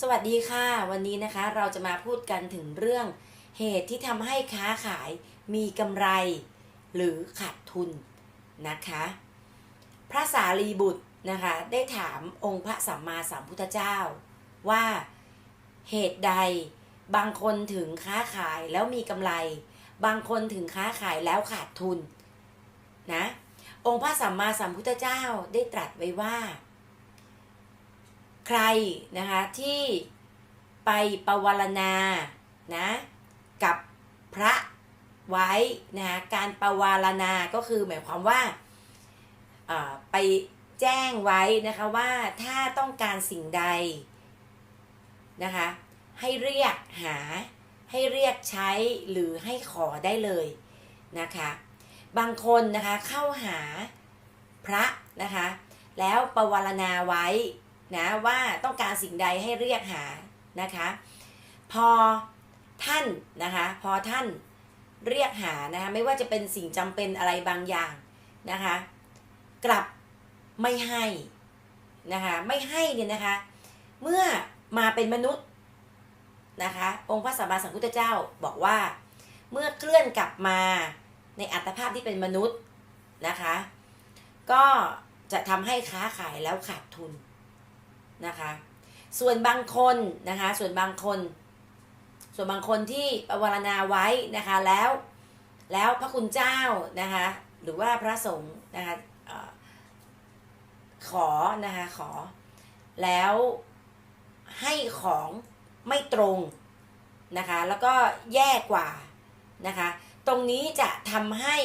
สวัสดีค่ะ วันนี้นะคะเราจะมาพูดกันถึงเรื่องเหตุที่ทำให้ค้าขายมีกำไร หรือขาดทุนนะคะ พระสารีบุตรนะคะได้ถามองค์พระสัมมาสัมพุทธเจ้า ว่าเหตุใดบางคนถึงค้าขายแล้วมีกำไร บางคนถึงค้าขายแล้วขาดทุนนะองค์พระสัมมาสัมพุทธเจ้าได้ตรัสไว้ว่า รนะคะที่ไปประวารณานะกับพระไว้นะคะการประวารณาก็คือหมายความว่าไปแจ้งไว้นะคะว่าถ้าต้องการสิ่งใดนะคะให้เรียกหาให้เรียกใช้หรือให้ขอได้เลยนะคะบางคนนะคะเข้าหาพระนะคะแล้วประวารณาไว้ นะว่าต้องการสิ่งใดให้เรียกหานะคะพอท่านนะคะพอท่านเรียกหานะคะไม่ว่าจะเป็นสิ่งจำเป็นอะไรบางอย่างนะคะกลับไม่ให้นะคะไม่ให้เนี่ยนะคะเมื่อมาเป็นมนุษย์นะคะองค์พระสัมมาสัมพุทธเจ้าบอกว่าเมื่อเคลื่อนกลับมาในอัตภาพที่เป็นมนุษย์นะคะ ก็จะทำให้ค้าขายแล้วขาดทุน นะคะ ส่วนบางคนนะคะ ส่วนบางคน ส่วนบางคนที่ปวารณาไว้นะคะแล้ว แล้วพระคุณเจ้านะคะ หรือว่าพระสงฆ์นะคะอขอนะคะขอ แล้วให้ของไม่ตรงนะคะ แล้วก็แย่กว่านะคะ ตรงนี้จะทำให้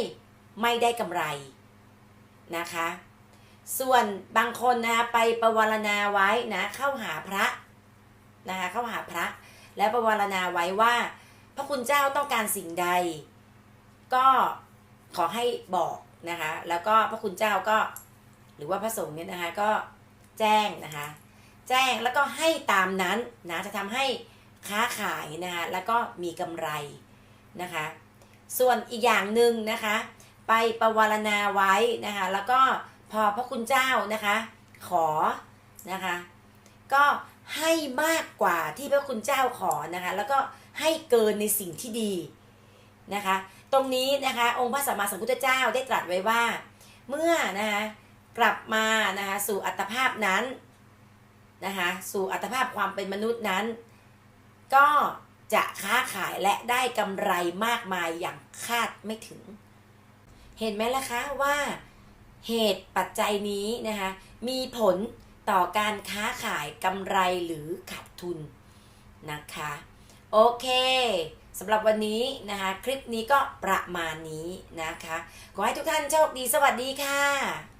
ไม่ได้กำไรนะคะ ส่วนบางคนนะคะไปประวารณาไว้นะเข้าหาพระนะคะเข้าหาพระ แล้วประวารณาไว้ว่า พระคุณเจ้าต้องการสิ่งใด ก็ขอให้บอกนะคะแล้วก็พระคุณเจ้าก็ หรือว่าพระสงฆ์เนี่ยนะคะก็แจ้งนะคะแจ้งแล้วก็ให้ตามนั้นนะจะทำให้ค้าขายนะคะแล้วก็มีกำไรนะคะ ส่วนอีกอย่างหนึ่งนะคะ ไปประวารณาไว้นะคะแล้วก็ พอพระคุณเจ้านะคะ ขอนะคะ ก็ให้มากกว่าที่พระคุณเจ้าขอนะคะ แล้วก็ให้เกินในสิ่งที่ดีนะคะ ตรงนี้นะคะ องค์พระสัมมาสัมพุทธเจ้าได้ตรัสไว้ว่า เมื่อนะคะกลับมานะคะสู่อัตภาพนั้นนะคะสู่อัตภาพความเป็นมนุษย์นั้น ก็จะค้าขายและได้กำไรมากมายอย่างคาดไม่ถึง เห็นไหมล่ะคะว่า เหตุปัจจัยนี้นะคะมีผลต่อการค้าขายกำไรหรือขาดทุนนะคะ โอเคสำหรับวันนี้นะคะ คลิปนี้ก็ประมาณนี้นะคะ ขอให้ทุกท่านโชคดีสวัสดีค่ะ